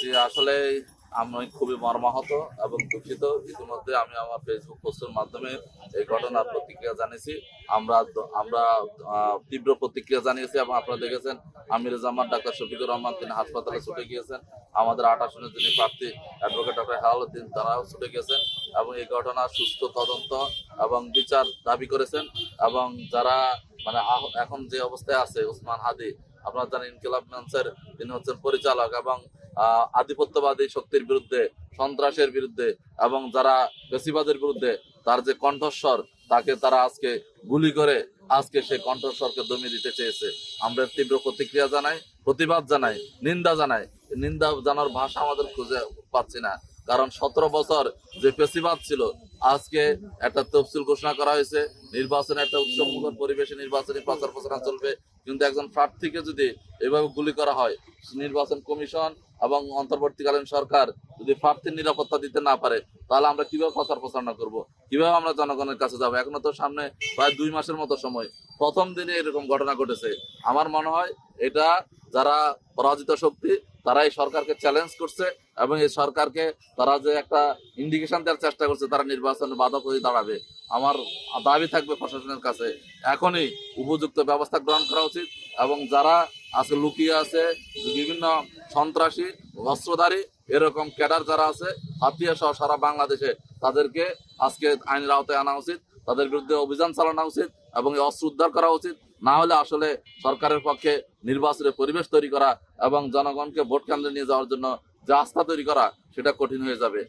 জি আসলে আমি খুবই মর্মাহত এবং দুঃখিত। ইতিমধ্যে আমি আমার ফেসবুক পোস্টের মাধ্যমে এই ঘটনার প্রতিক্রিয়া জানিয়েছি। আমরা আমরা তীব্র প্রতিক্রিয়া জানিয়েছি এবং আপনারা দেখেছেন, আমির জামান, ডাক্তার শফিকুর রহমান, তিনি হাসপাতালে ছুটে গিয়েছেন। আমাদের আট আসনের প্রার্থী, অ্যাডভোকেট ডক্টর হেলালুদ্দিন তারাও ছুটে গিয়েছেন এবং এই ঘটনার সুস্থ তদন্ত এবং বিচার দাবি করেছেন এবং যারা মানে এখন যে অবস্থায় আছে, ওসমান হাদি, আপনারা জানেন, ইনকিলাব মঞ্চের তিনি হচ্ছেন পরিচালক এবং আধিপত্যবাদী শক্তির বিরুদ্ধে, সন্ত্রাসের বিরুদ্ধে এবং যারা বেশিবাদের বিরুদ্ধে তার যে কণ্ঠস্বর, তাকে তারা আজকে গুলি করে আজকে সে কণ্ঠস্বরকে দমিয়ে দিতে চেয়েছে। আমরা তীব্র প্রতিক্রিয়া জানাই, প্রতিবাদ জানাই, নিন্দা জানাই। নিন্দা জানার ভাষা আমাদের খুঁজে পাচ্ছি না। কারণ সতেরো বছর যে পেশিবাদ ছিল আজকে একটা তফসিল ঘোষণা করা হয়েছে, নির্বাচনে একটা উৎসবমুখর পরিবেশে নির্বাচনী প্রচার প্রচারণা চলবে। কিন্তু একজন প্রার্থীকে যদি এভাবে গুলি করা হয়, নির্বাচন কমিশন এবং অন্তর্বর্তীকালীন সরকার যদি প্রার্থীর নিরাপত্তা দিতে না পারে, তাহলে আমরা কীভাবে প্রচার প্রচারণা করব? কীভাবে আমরা জনগণের কাছে যাব? এখনও তো সামনে প্রায় দুই মাসের মতো সময়। প্রথম দিনে এরকম ঘটনা ঘটেছে। আমার মনে হয় এটা যারা পরাজিত শক্তি তারা এই সরকারকে চ্যালেঞ্জ করছে এবং এই সরকারকে তারা যে একটা ইন্ডিকেশন দেওয়ার চেষ্টা করছে, তারা নির্বাচনে বাধক হয়ে দাঁড়াবে। আমার দাবি থাকবে প্রশাসনের কাছে, এখনই উপযুক্ত ব্যবস্থা গ্রহণ করা উচিত এবং যারা আজকে লুকিয়ে আছে, বিভিন্ন সন্ত্রাসী, অস্ত্রধারী, এরকম ক্যাডার যারা আছে হাতিয়া সহ সারা বাংলাদেশে, তাদেরকে আজকে আইনের আওতায় আনা উচিত, তাদের বিরুদ্ধে অভিযান চালানো উচিত এবং অস্ত্র উদ্ধার করা উচিত। না হলে আসলে সরকারের পক্ষে নির্বাচনের পরিবেশ তৈরি করা এবং জনগণকে ভোট কেন্দ্রে নিয়ে যাওয়ার জন্য যে আস্থা তৈরি করা, সেটা কঠিন হয়ে যাবে।